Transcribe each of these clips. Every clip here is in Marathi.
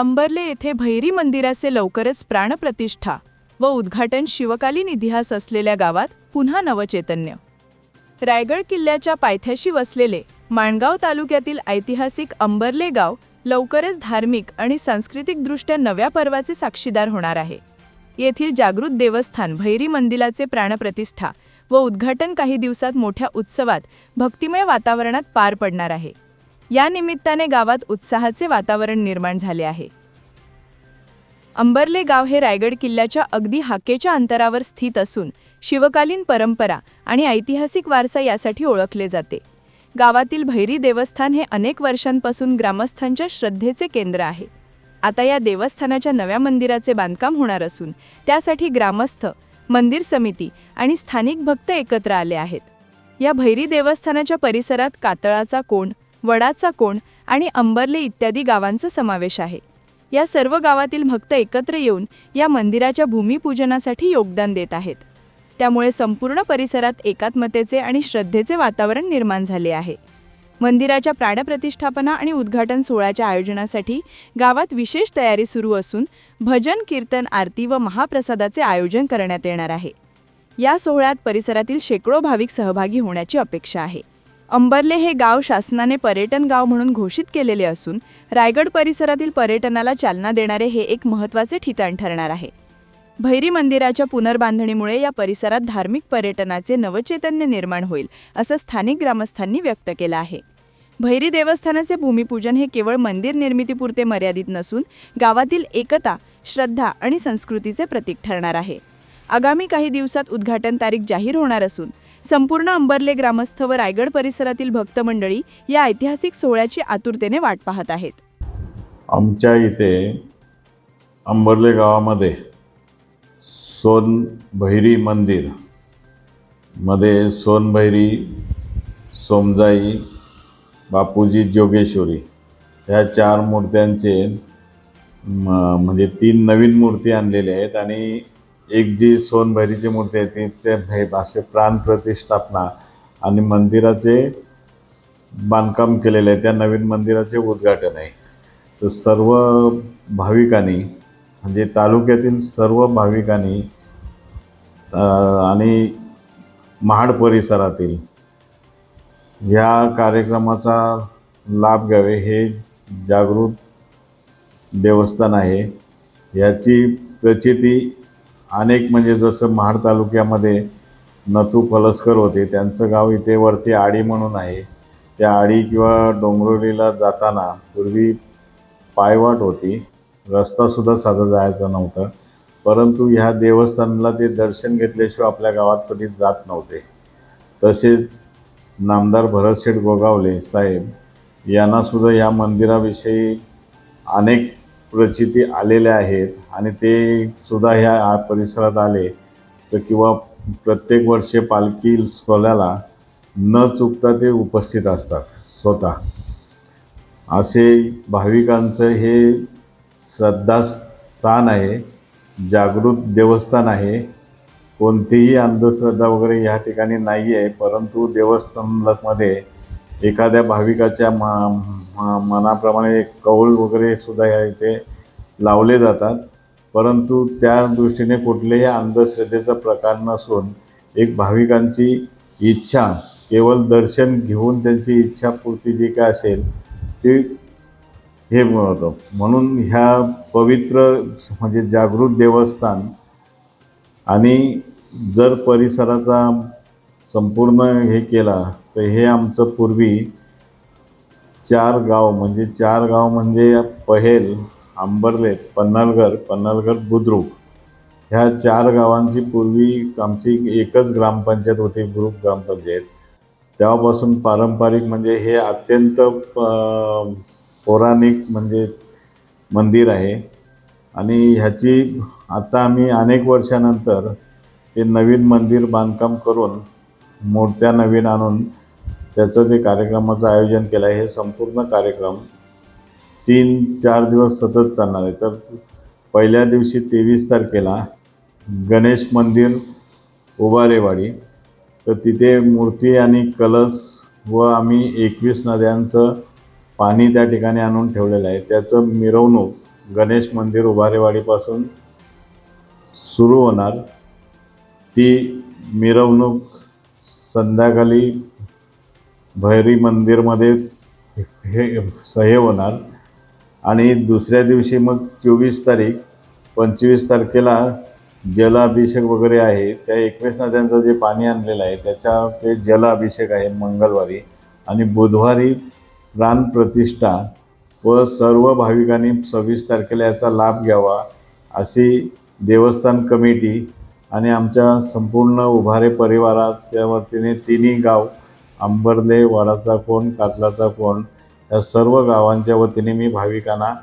अंबर्ले येथे भैरी मंदिराचे लवकरच प्राणप्रतिष्ठा व उद्घाटन शिवकालीन इतिहास असलेल्या गावात पुन्हा नवचैतन्य. रायगड किल्ल्याच्या पायथ्याशी वसलेले माणगाव तालुक्यातील ऐतिहासिक अंबर्ले गाव लवकरच धार्मिक आणि सांस्कृतिकदृष्ट्या नव्या पर्वाचे साक्षीदार होणार आहे. येथील जागृत देवस्थान भैरी मंदिराचे प्राणप्रतिष्ठा व उद्घाटन काही दिवसात मोठ्या उत्सवात भक्तिमय वातावरणात पार पडणार आहे. या निमित्ताने गावात उत्साहाचे वातावरण निर्माण झाले आहे. अंबर्ले गाव हे रायगड किल्ल्याच्या अगदी हाकेच्या अंतरावर स्थित असून शिवकालीन परंपरा आणि ऐतिहासिक वारसा यासाठी ओळखले जाते. गावातील भैरी देवस्थान हे अनेक वर्षांपासून ग्रामस्थांच्या श्रद्धेचे केंद्र आहे. आता या देवस्थानाच्या नव्या मंदिराचे बांधकाम होणार असून त्यासाठी ग्रामस्थ मंदिर समिती आणि स्थानिक भक्त एकत्र आले आहेत. या भैरी देवस्थानाच्या परिसरात कातळाचा कोण वडाचा कोण आणि अंबर्ले इत्यादी गावांचा समावेश आहे. या सर्व गावातील भक्त एकत्र येऊन या मंदिराच्या भूमिपूजनासाठी योगदान देत आहेत. त्यामुळे संपूर्ण परिसरात एकात्मतेचे आणि श्रद्धेचे वातावरण निर्माण झाले आहे. मंदिराच्या प्राणप्रतिष्ठापना आणि उद्घाटन सोहळ्याच्या आयोजनासाठी गावात विशेष तयारी सुरू असून भजन कीर्तन आरती व महाप्रसादाचे आयोजन करण्यात येणार आहे. या सोहळ्यात परिसरातील शेकडो भाविक सहभागी होण्याची अपेक्षा आहे. अंबर्ले हे गाव शासनाने पर्यटन गाव म्हणून घोषित केलेले असून रायगड परिसरातील पर्यटनाला चालना देणारे हे एक महत्त्वाचे ठिकाण ठरणार आहे. भैरी मंदिराच्या पुनर्बांधणीमुळे या परिसरात धार्मिक पर्यटनाचे नवचैतन्य निर्माण होईल असं स्थानिक ग्रामस्थांनी व्यक्त केलं आहे. भैरी देवस्थानाचे भूमिपूजन हे केवळ मंदिर निर्मितीपुरते मर्यादित नसून गावातील एकता श्रद्धा आणि संस्कृतीचे प्रतीक ठरणार आहे. आगामी काही दिवसात उद्घाटन तारीख जाहीर होणार असून संपूर्ण अंबर्ले ग्रामस्थ व रायगड परिसरातील भक्त मंडळी या ऐतिहासिक सोहळ्याची आतुरतेने वाट पाहत आहेत. आमच्या इथे अंबर्ले गावामध्ये सोनभैरी मंदिरमध्ये सोनभैरी सोमजाई बापूजी जोगेश्वरी ह्या चार मूर्त्यांचे म म्हणजे तीन नवीन मूर्ती आणलेल्या आहेत आणि एक जी सोनभैरीची मूर्ती आहे ती ते भे असे प्राणप्रतिष्ठापना आणि मंदिराचे बांधकाम केलेलं आहे. त्या नवीन मंदिराचे उद्घाटन आहे. तर सर्व भाविकांनी म्हणजे तालुक्यातील सर्व भाविकांनी आणि महाड परिसरातील ह्या कार्यक्रमाचा लाभ घ्यावे हे जागृत देवस्थान आहे. याची प्रचिती अनेक म्हणजे जसं महाड तालुक्यामध्ये नथू फलसकर होते त्यांचं गाव इथे वरती आडी म्हणून आहे. त्या आडी किंवा डोंगरोलीला जाताना पूर्वी पायवाट होती. रस्तासुद्धा साधा जायचा नव्हता. परंतु ह्या देवस्थानला ते दर्शन घेतल्याशिवाय आपल्या गावात कधी जात नव्हते. तसेच नामदार भरतशेठ गोगावले साहेब यांनासुद्धा या मंदिराविषयी अनेक प्रचिती आलेल्या आहेत आणि ते सुद्धा ह्या परिसरात आले तर किंवा प्रत्येक वर्षे पालखी सोहळ्याला न चुकता ते उपस्थित असतात स्वतः. असे भाविकांचं हे श्रद्धास्थान आहे जागृत देवस्थान आहे. कोणतीही अंधश्रद्धा वगैरे ह्या ठिकाणी नाही आहे परंतु देवस्थानमध्ये एखाद्या भाविकाच्या मा- मनाप्रमाणे कौल वगैरे सुद्धा या इथे लावले जातात. परंतु त्या दृष्टीने कुठलेही अंधश्रद्धेचा प्रकार नसून एक भाविकांची इच्छा केवळ दर्शन घेऊन त्यांची इच्छापूर्ती जी काय असेल ती हे होतं म्हणून ह्या पवित्र म्हणजे जागृत देवस्थान आणि जर परिसराचा संपूर्ण हे केला तर हे आमचं पूर्वी चार गाव म्हणजे चार गाव म्हणजे पहेल आंबर्ले पन्नालघर पन्नालघर बुद्रुक. ह्या चार गावांची पूर्वी आमची एकच ग्रामपंचायत होती ग्रुप ग्रामपंचायत. तेव्हापासून पारंपरिक म्हणजे हे अत्यंत प- पौराणिक म्हणजे मंदिर आहे. आणि ह्याची आता आम्ही अनेक वर्षानंतर ते नवीन मंदिर बांधकाम करून मूर्त्या नवीन आणून त्याचं ते कार्यक्रमाचं आयोजन केलं आहे हे संपूर्ण कार्यक्रम तीन चार दिवस सतत चालणार आहे. तर पहिल्या दिवशी तेवीस तारखेला गणेश मंदिर उभारेवाडी तर तिथे मूर्ती आणि कलश व आम्ही एकवीस नद्यांचं पाणी त्या ठिकाणी आणून ठेवलेलं आहे. त्याचं मिरवणूक गणेश मंदिर उभारेवाडीपासून सुरू होणार. ती मिरवणूक संध्याकाळी भैरी मंदिरमध्ये हे हे होणार. आणि दुसऱ्या दिवशी मग चोवीस तारीख पंचवीस तारखेला जलाभिषेक वगैरे आहे. त्या एकवीस नद्यांचं जे पाणी आणलेलं आहे त्याच्या ते जलाभिषेक आहे मंगळवारी. आणि बुधवारी प्राणप्रतिष्ठा व सर्व भाविकांनी सव्वीस तारखेला याचा लाभ घ्यावा अशी देवस्थान कमिटी आणि आमच्या संपूर्ण उभारे परिवाराच्या वतीने तिन्ही गाव आंबर्ले वाडाचा कोण कातलाचा कोण या सर्व गावांच्या वतीने मी भाविकांना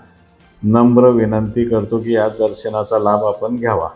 नम्र विनंती करतो की या दर्शनाचा लाभ आपण घ्यावा.